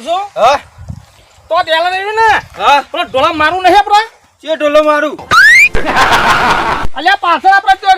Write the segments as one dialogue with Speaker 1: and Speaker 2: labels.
Speaker 1: કહું છું
Speaker 2: હા?
Speaker 1: તો ડેલા રહ્યું ને?
Speaker 2: હા?
Speaker 1: પેલો ઢોળા મારું નહીં આપણે?
Speaker 2: ચે ઢોલો મારું?
Speaker 1: અલ્યા પાછળ આપણે તો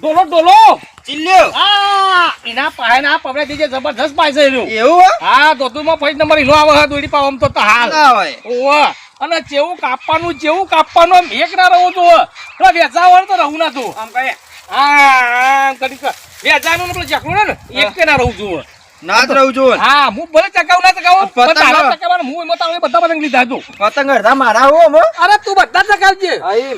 Speaker 1: ઢોલો ડોલો
Speaker 2: ચિલ્લ્યો.
Speaker 1: આ એના પાહે ના પકડે જે જબરજસ્ત પાય છે એનું
Speaker 2: એવું હે?
Speaker 1: દોતુમાં ફરી નંબર ઈનો આવે હા દોડી પાવ આમ તો તો હાલ.
Speaker 2: ના હોય
Speaker 1: ઓવા. અને જેવું કાપવાનું જેવું કાપવાનું આમ એક ના રહું તો વેચાવાનું તો રહું ના તું.
Speaker 2: આમ કહે.
Speaker 1: હા આમ કરી. વેચાવાનું પેલું ચકલું ને ને એક કે ના રહું છું
Speaker 2: ના જ રહું છું.
Speaker 1: હા હું ભલે ચકાવું ના ચકાવું પણ તારા. ચકાવવાનું હું એમાં તારે બધા પતંગ લીધા તું
Speaker 2: પતંગ અડધા મારા હો અમે
Speaker 1: અરે તું બધા ચકાવજે.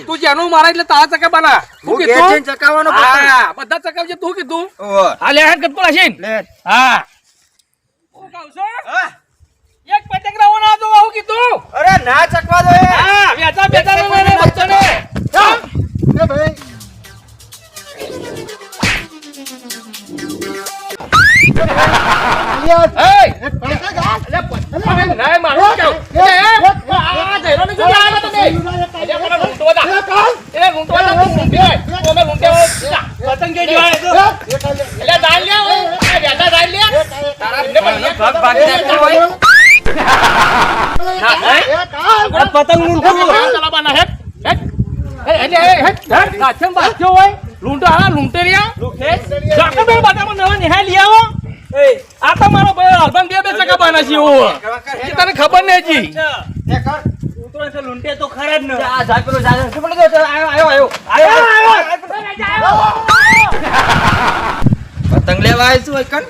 Speaker 1: તું જેનું મારા એટલે તારા ચકાવવાના. તું કીધું?
Speaker 2: ચકાવવાનો.
Speaker 1: હા બધા ચકાવજે તું કીધું? હા લે હેડ ગટકો લાશીન
Speaker 2: લે.
Speaker 1: હા. હું કહું છું એક પતંગ રાવો ના તો આવું કીધું?
Speaker 2: અરે ના ચકવા દો.
Speaker 1: હા વેચા બેચા ને ને
Speaker 2: એ ભાઈ.
Speaker 1: પતંગ હોય. લૂંટો, હા, બે બાટામાં નવા નિહાળ લઈ આવો. આ તો મારો ભાઈ હસબન્ડ બે બે ચકા બાના છે હું તને ખબર નહીં. આ પેલો? આયો, આયો, આયો.
Speaker 2: પતંગ લેવા આવ્યો છું કણ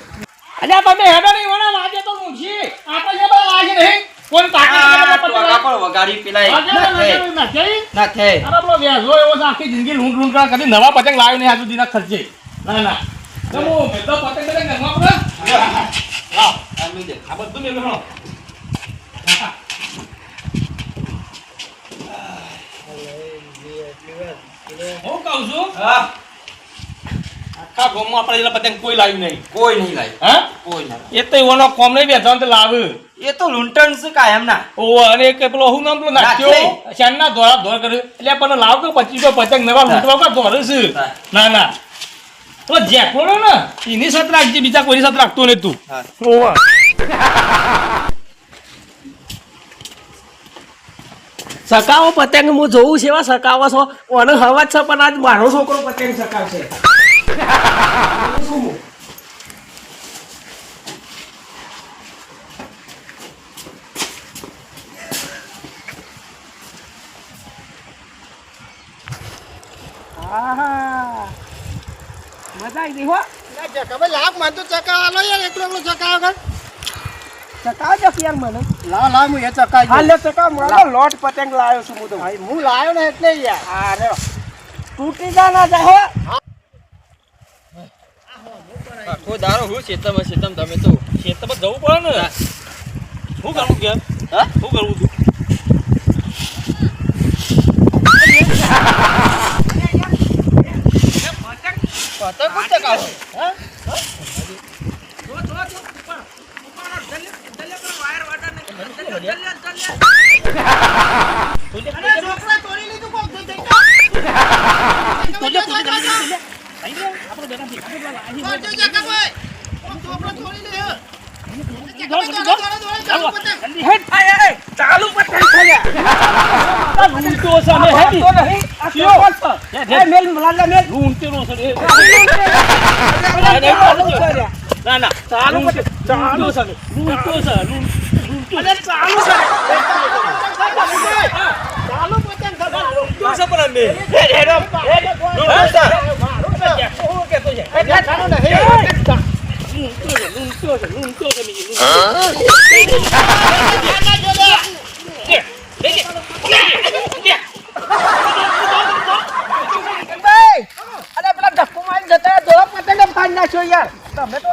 Speaker 1: અલ્યા, તમે હેડો નહીં, ઓલા લાગે તો મૂંઝી. આપણે જે બધા લાગે નહીં. કોણ તાકાત
Speaker 2: પણ વગાડી પેલા ના
Speaker 1: નહીં.
Speaker 2: ના થે
Speaker 1: અરે પેલો વ્યાજો એવો આખી જિંદગી લૂંટ લૂંટ કરી કદી નવા પતંગ લાવ્યો નહીં આજુ સુધીના ખર્ચે. ના, ના. આખા ગામમાં આપણા જેટલા પતંગ કોઈ લાવ્યું નહીં.
Speaker 2: કોઈ નહીં
Speaker 1: હા?
Speaker 2: કોઈ ના
Speaker 1: એ તો એવાનો કોમ નહીં બેસવાનો તો લાવે.
Speaker 2: એ તો લૂંટણ છે કાયમ ના
Speaker 1: ઓ અને એક પેલો હું નામ પેલો? નાખ્યો
Speaker 2: નાખ્યો.
Speaker 1: શાનના ધોળા ધોળ કર્યું એટલે પણ લાવ કે પચીસો પતંગ નવા લૂંટવા કા છે. ના ના. તો જેકડો ને? એની સાથે રાખજે બીજા કોઈની સાથે રાખતો નહીં તું.
Speaker 2: હા.
Speaker 1: ઓવા.
Speaker 3: સકાવો પતંગ હું જોઉં છે એવા સકાવો છો. અને હવા છે પણ આજ મારો છોકરો પતંગ સકાવશે આહા. મજા આવી ગઈ હો.
Speaker 4: તો ચકા યાર એકલો એકલો ચકા વગર.
Speaker 3: ચકા દો યાર મને?
Speaker 4: લાવ લાવ હું એ ચકા
Speaker 3: લે ચકા મારો લોટ પતંગ લાવ્યો છું હું તો.
Speaker 4: ભાઈ હું લાવ્યો ને એટલે યાર.
Speaker 3: અરે તૂટી જા ના જાય હો.
Speaker 2: આખો દારો હું શેતમ શેતમ તમે તો
Speaker 1: ખેતરમાં જવું પડે ને. શું કરવું કે?
Speaker 2: હા?
Speaker 1: શું કરવું તું?
Speaker 2: પતંગ કોણ ચકાવે?
Speaker 1: ચાલુ પતંગ થયા લૂંટો છે અમે હેડી
Speaker 3: એ મેલ મલાલા મેલ
Speaker 1: લૂંટેરો છે રે.
Speaker 3: ચાલુ કર્યા
Speaker 1: ના ના ચાલુ પતંગ ચાલુ છે અમે. લૂંટો છે લૂંટ- લૂંટો છે. ચાલુ છે ચાલુ પતંગ છે. છે પણ અમે. હેડ, હેડ, હેડ.
Speaker 2: લૂંટો છે.
Speaker 1: હું કહેતો છે. લૂંટો છે, લૂંટો છે, લૂંટો છે બીજી, લૂંટો.
Speaker 3: અરે પેલા ધક્કો મારી જતા દોડા પતંગ ફાડી નાખ્યો યાર તમે તો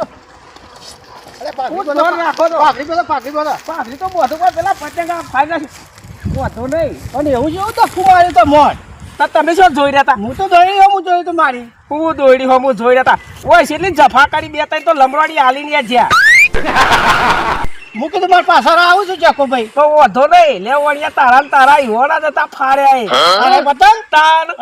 Speaker 3: રાખો તો બધું પેલા પતંગ ફાડી નાખ્યો નહીં અને એવું જેવું તો માર્યું તો મોટ તમે શું જોઈ રહ્યા હતા
Speaker 4: હું તો જોઈ હું જોયું તો મારી
Speaker 3: હું દોડી હો હું જોઈ રહ્યા હતા ઓય છેલ્લી જફા કરી બે ત્રણ તો લમવાડી હાલીને જ્યાં.
Speaker 4: હું કીધું મારા પાછળ આવું છું ચકો ભાઈ
Speaker 3: તો વધો નહીં. લે વળિયા તારા ને તારા ઈવોડા જતા ફાર્યા.
Speaker 4: અરે પતંગ?
Speaker 3: તાર
Speaker 1: ને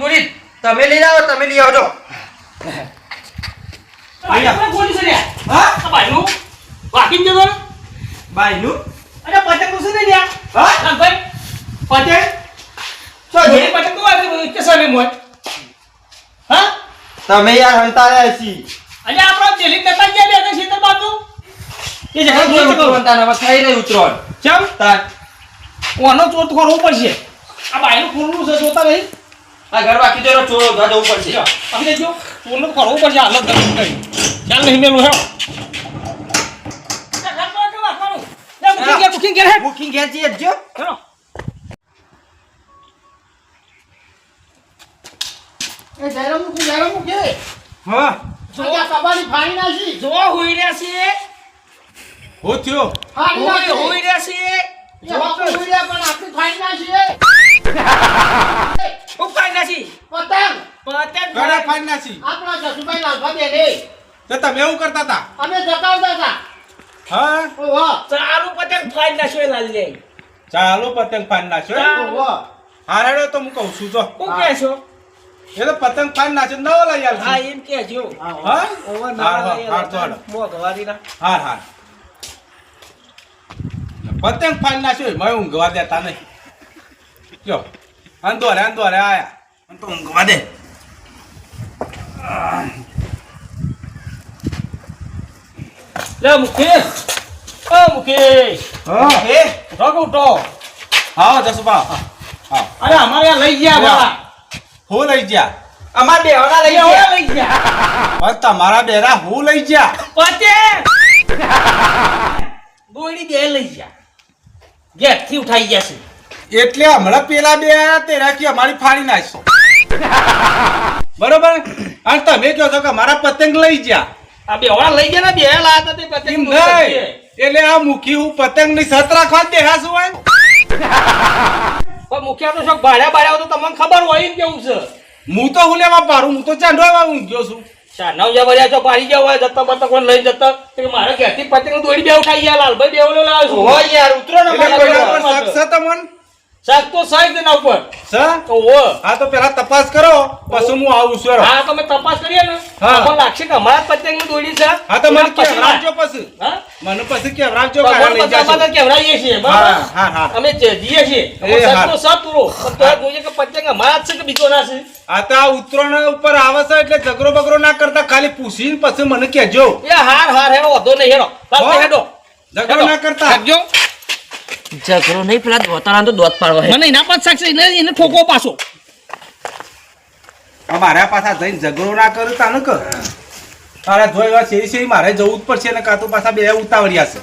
Speaker 1: જોડી
Speaker 2: તમે લઈ આવો તમે લઈ આવજો. હા?
Speaker 1: ભાઈનું જતો ને.
Speaker 2: બાઈ નું.
Speaker 1: અરે પતંગ તો શું ને લ્યા?
Speaker 2: હા?
Speaker 1: હા, ભાઈ. પતંગ?
Speaker 2: છો
Speaker 1: જોડી પતંગ તો વાગે કે સામે મોય. હા?
Speaker 2: તમે યાર હંતાયા છી
Speaker 1: અરે આપણો દિલ્હી કતા ગયા બે હજાર તો. બાજુ એ જગ્યાએ તો શકો.
Speaker 2: ઉતરવાનું થઈ રહી ઉતરવાનું
Speaker 1: કેમ
Speaker 2: તાર.
Speaker 1: ઓનો ચોથ કરવો પડશે આ બાયનું ખુલ્લું છે જોતા નહીં
Speaker 2: આ ઘર બાકી તો ચોરો ઘર જવું પડશે
Speaker 1: આપણે જો ચોરનું કરવું પડશે હાલત ચાલ નહીં મેલું હેડો બુકિંગ ઘેર હેડ
Speaker 2: બુકિંગ ખેંચી જ જો
Speaker 4: એ જયરામ જયરામ.
Speaker 2: હા.
Speaker 1: હોઈ રહ્યા છે
Speaker 5: હું થયો.
Speaker 4: ફાડી
Speaker 1: હોઈ રહ્યા છે
Speaker 4: એ હોકું ઉડ્યા પણ આપણી ફાડી નાખી, એ.
Speaker 1: હું નાસી
Speaker 4: પતંગ.
Speaker 1: પતંગ
Speaker 5: ઘણા ફાડી નાસી
Speaker 4: આપણા જસુભાઈ લાલભા બેને.
Speaker 5: તો તમે એવું કરતા હતા?
Speaker 4: અમે જતાવતા હતા.
Speaker 5: હા?
Speaker 4: ઓહો,
Speaker 1: સારું પતંગ ફાઈ નાખ્યો લાલ લે
Speaker 5: ચાલો પતંગ ફાડી નાખ્યો
Speaker 4: ઓહો.
Speaker 5: હારેડો તો હું કહું છું જો.
Speaker 1: હું કહે છો?
Speaker 5: એ તો પતંગ ફાડી નાખ્યો નવો લઈ
Speaker 1: હા
Speaker 5: આલ
Speaker 1: એમ કહેજો
Speaker 5: હા.
Speaker 1: ઓવર
Speaker 5: હાર, હાર, તો હાલો.
Speaker 1: મોઘવારીના
Speaker 5: હાર હાર. પતંગ ફાડી નાખ્યો મેં ઊંઘવા દેતા નહીં જો અંદોરે અંદોરે આયા. તો ઊંઘવા દે.
Speaker 1: લે મુખી ઓ મુખી
Speaker 5: હા. એ
Speaker 1: ઉઠો કે ઉઠો.
Speaker 5: હા જસુભા. હા.
Speaker 1: અરે અમારે લઈ ગયા વાળા
Speaker 5: હું લઈ ગયા?
Speaker 2: અમાર બે લઈ ગયા.
Speaker 1: લઈ ગયા.
Speaker 5: પણ તમારા બેરા હું લઈ ગયા?
Speaker 1: પતે. ગોળી બે લઈ ગયા. ગેટથી ઉઠાઈ ગયા છે.
Speaker 5: એટલે હમણાં પેલા બે આયા તે રાખી અમારી ફાડી નાખશો. બરોબર? અને તમે કહો છો કે મારા પતંગ લઈ ગયા.
Speaker 1: આ બે લઈ ગયા ને બે હતા તે પતંગ
Speaker 5: નહીં. એટલે આ મુખી હું પતંગની સત રાખવા જ બેહા શું હોય
Speaker 1: પણ મુખ્ય તો શોખ ભાડ્યા ભાડ્યા તો તમને ખબર હોય ને કેવું છે?
Speaker 5: હું તો હું લેવા પારું હું તો ચાંદવા ઊંઘ્યો છું.
Speaker 1: ચાર નવ જ્યાં ભર્યા છો પાડી ગયા હોય જતા બતા કોઈ લઈને જતા મારા મારે ઘેરથી પતંગ દોડી બે ઉઠાઈ ગયા લાલભાઈ બે છું.
Speaker 2: હોય યાર ઉતરો ને.
Speaker 5: ઉપર શક
Speaker 1: તો ઉપર.
Speaker 5: છે
Speaker 1: તો ઓ
Speaker 5: હા તો પેલા તપાસ કરો. પછી હું આવું છું
Speaker 1: હા તમે તપાસ કરીએ ને.
Speaker 5: હા.
Speaker 1: તમને લાગશે કે અમારા પતંગની દોડી છે.
Speaker 5: હા તો મને કેવરાવજો પછી
Speaker 1: હા?
Speaker 5: મને પછી કેવરાવજો
Speaker 1: ભગવાન
Speaker 5: લઈ જાજો.
Speaker 1: અમારે કેવડાવીએ છીએ બરાબર?
Speaker 5: હા હા.
Speaker 1: અમે જઈએ છીએ. અમે
Speaker 5: હા.
Speaker 1: સત તો સત પૂરો. પણ તોય જોઈએ કે પતંગ અમારા છે કે બીજો ના છે?
Speaker 5: આ તો આ ઉત્તરાયણ ઉપર આવે છે એટલે ઝઘડો બગડો ના કરતા ખાલી પૂછીને પછી મને કહેજો.
Speaker 1: એ હાર હાર હેડો વધો નહીં હેડો? હેડો.
Speaker 5: ઝઘડો ના કરતા?
Speaker 2: ઝઘડો નહીં પેલા દોતારા તો દોત પાડવા
Speaker 1: મને એના પર સાક્ષી છે એને એને ઠોકો પાછો
Speaker 5: મારા પાછા જઈને ઝઘડો ના કરું તાને કર તારા જોઈ વાત શેરી શેરી મારે જવું જ પડશે ને કાં તો પાછા બે ઉતાવળ્યા છે.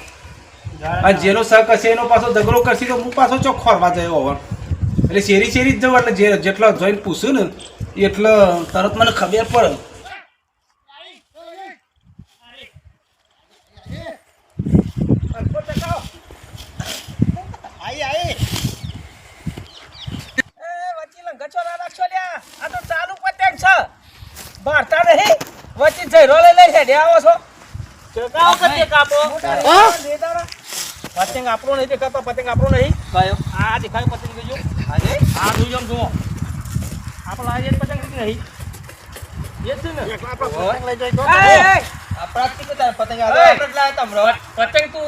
Speaker 5: અને જેનો શક હશે એનો પાછો ઝઘડો કરશે તો હું પાછો ખોરવા જયો હોવા. એટલે શેરી શેરી જ જવું એટલે જેટલો જોઈને પૂછ્યું ને એટલે તરત મને ખબર પડે
Speaker 4: આઈ, આઈ.
Speaker 1: વચ્ચે લંગચો ના રાખશો લ્યા આ તો ચાલુ પતંગ છે ભારતા નહીં. વચ્ચે જયરો લઈ લઈ હેડે આવો છો. ચકાવો કે કાપો પતંગ આપણો નહીં દેખાતો પતંગ આપણો નહીં.
Speaker 2: કયો?
Speaker 1: આ દેખાય પતંગ જોજો.
Speaker 2: આજે?
Speaker 1: આ જોજો આમ જુઓ. આપણો આ પતંગ નહીં. એ છે ને.
Speaker 2: પતંગ લઈ જાય તો પતંગ તું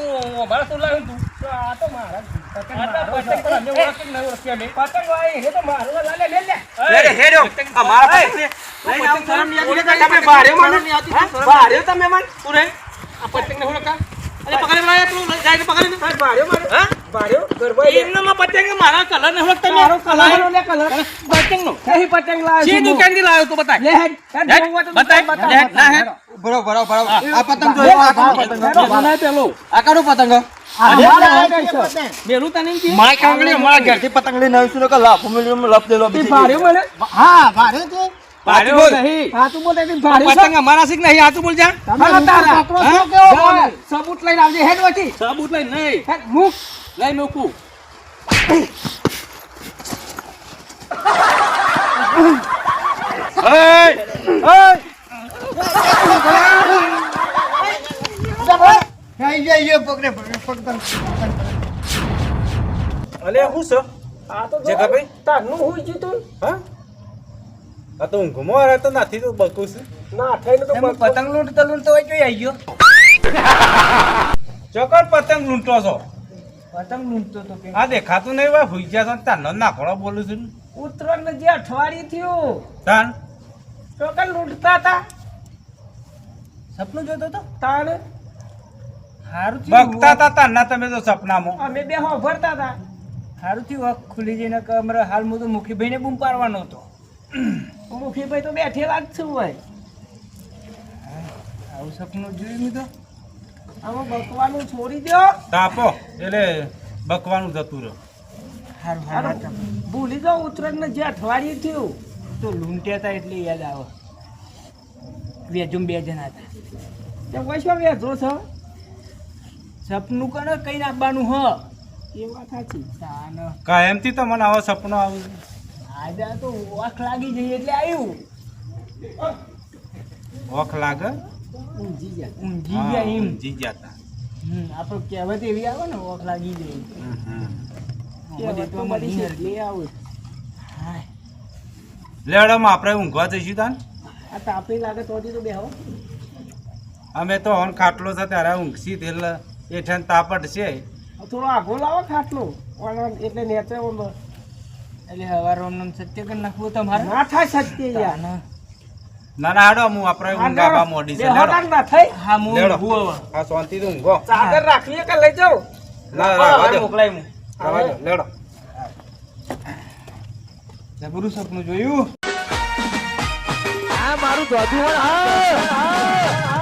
Speaker 1: મારા શું લાવ્યું તું તો? આ તો મારા પતંગ પતંગ તો અમે ઓળખી નહીં ઓળખી અમે પતંગ વાય એ તો મારું લા. લે લે લે
Speaker 2: હેડો, હેડો. અમારા પતંગ લઈ આવો, શરમ નહીં આવતી. તમે ભારે માનો. ભારે તમે માન.
Speaker 1: તું રે. ને પકડી પકડી ને ભાડ્યો મારો
Speaker 2: હા? ભાર્યો? ગરબા એ.
Speaker 1: એમનામાં પતંગ મારા કલર ને ઓળખતા મારો કલર લે કલર પતંગ નો
Speaker 5: નહીં પતંગ લાવ્યો
Speaker 1: જે દુકાનથી લાવ્યો તું બતાય
Speaker 5: લે હેડ હેડ
Speaker 1: હેડ,
Speaker 5: જોવું હોય તો
Speaker 1: બતાય,
Speaker 5: બતાવ,
Speaker 1: હેડ, ના હેડ.
Speaker 5: બતાવ.
Speaker 2: ભરો, ભરો, ભરો. આ પતંગ
Speaker 5: લે,
Speaker 2: જોયો, આ
Speaker 5: હેડ,
Speaker 2: કાનો
Speaker 5: હેડ,
Speaker 2: પતંગ.
Speaker 5: હેડ, બનાય પેલો.
Speaker 2: આ કાનો પતંગ
Speaker 5: આ મારા હાથે છે.
Speaker 4: પતંગ.
Speaker 1: મેલું તને એમ કે
Speaker 2: માય કાંગળી અમારા ઘરથી પતંગ લઈને આવીશું ને કે લાફો મેલ્યો, લપ દેલો
Speaker 5: તે
Speaker 2: બીજી
Speaker 5: ભાર્યો મને
Speaker 4: હા ભારે છે
Speaker 5: ભાર્યો
Speaker 2: બોલ.
Speaker 5: નહીં હાથું બોલ એટલે ભાર્યો છે.
Speaker 1: પતંગ અમારા શીખ નહીં આ તું બોલ જા
Speaker 4: તમે
Speaker 5: હા, તારા.
Speaker 4: પકડો છો
Speaker 5: હા?
Speaker 4: કેવો
Speaker 5: જા,
Speaker 4: બોલે?
Speaker 5: સબૂત લઈને આવજે હેડ વચ્ચે.
Speaker 1: સબૂત લઈ નહીં
Speaker 5: હેડ, મૂક.
Speaker 1: લઈ
Speaker 4: meu જાય, પકડે, પકડે, પકડે.
Speaker 5: અલે હું છે?
Speaker 3: આ તો
Speaker 5: જે ખબર?
Speaker 3: તારનું હું છે તું.
Speaker 5: હા? આ તો ઊંઘમાં રહે તો નથી તો બકું છું.
Speaker 3: ના થઈને તો
Speaker 6: પતંગ લૂંટતો લૂંટતો હોય જોઈ આવી ગયો.
Speaker 5: ચોકડ પતંગ લૂંટો છો.
Speaker 6: પતંગ લૂંટતો તો કે?
Speaker 5: આ દેખાતું નહીં ભાઈ હુઈ ગયા છો તાનો નાખોડો બોલું છું
Speaker 3: ઉત્તરાયણ જે અઠવાડિયું થયું
Speaker 5: તાન
Speaker 3: તો કે લૂંટતા હતા.
Speaker 6: સપનું જોતો તો
Speaker 3: તાણ?
Speaker 6: સારું થયું.
Speaker 5: બગતા તા તાના તમે તો સપનામાં.
Speaker 3: અમે બે ભરતા હતા.
Speaker 6: સારું થયું વખ ખુલી જઈને કમરે હાલ હું તો મુખીભાઈને બૂમ પાડવાનો હતો.
Speaker 3: મુખીભાઈ તો બેઠેલા જ છું ભાઈ
Speaker 6: આવું સપનું જોયું મેં તો.
Speaker 3: આમાં બકવાનું છોડી દો
Speaker 5: તાપો એટલે બકવાનું જતું રહ્યો.
Speaker 3: ભૂલી જાઓ ઉત્તરાયણ જે અઠવાડિયું થયું.
Speaker 6: તો લૂંટ્યા હતા એટલે યાદ આવે. વેજુમ બે જણા હતા.
Speaker 3: તે વૈશ્વ વેચો છો.
Speaker 6: સપનું કરે કઈ નાખવાનું હ?
Speaker 3: એ વાત સાચી.
Speaker 5: કાયમથી તો મને આવો સપનો આવે.
Speaker 6: આજે તો ઓખ લાગી જઈએ એટલે આવ્યું
Speaker 5: ઓખ લાગે?
Speaker 3: ઊંઘી ગયા.
Speaker 6: ઊંઘી ગયા એમ.
Speaker 5: જી જતા
Speaker 6: હમ આપણે કહેવત એવી આવે ને વાખ લાગી જાય
Speaker 3: તો બધી એટલે આવું
Speaker 6: હા.
Speaker 5: આપણે ઊંઘવા જઈશું તાન?
Speaker 3: આ તાપી લાગે તો તો બેહો
Speaker 5: અમે તો હોન ખાટલો છે ત્યારે ઊંઘશી એટલે એઠાન તાપટ છે.
Speaker 3: થોડો આઘો લાવો ખાટલો. ઓલા એટલે નેચે ઓમ
Speaker 6: એટલે હવારો નામ સત્ય કરી નાખવું તમારે?
Speaker 3: ના થાય સત્ય યાર.
Speaker 5: ના ના હાડો હું આપણે ઊંઘાબા મોડી છે.
Speaker 3: ના થઈ.
Speaker 6: હા હું
Speaker 5: લેવડો.
Speaker 6: આ શાંતિ
Speaker 5: હા. શાંતિથી ઊંઘો
Speaker 3: ચાદર રાખીએ કે લઈ જાવ
Speaker 5: ના ના.
Speaker 6: મોકલાય હું.
Speaker 5: રહેવા લેડો
Speaker 6: જબરું સપનું જોયું?
Speaker 3: આ મારું હા હોય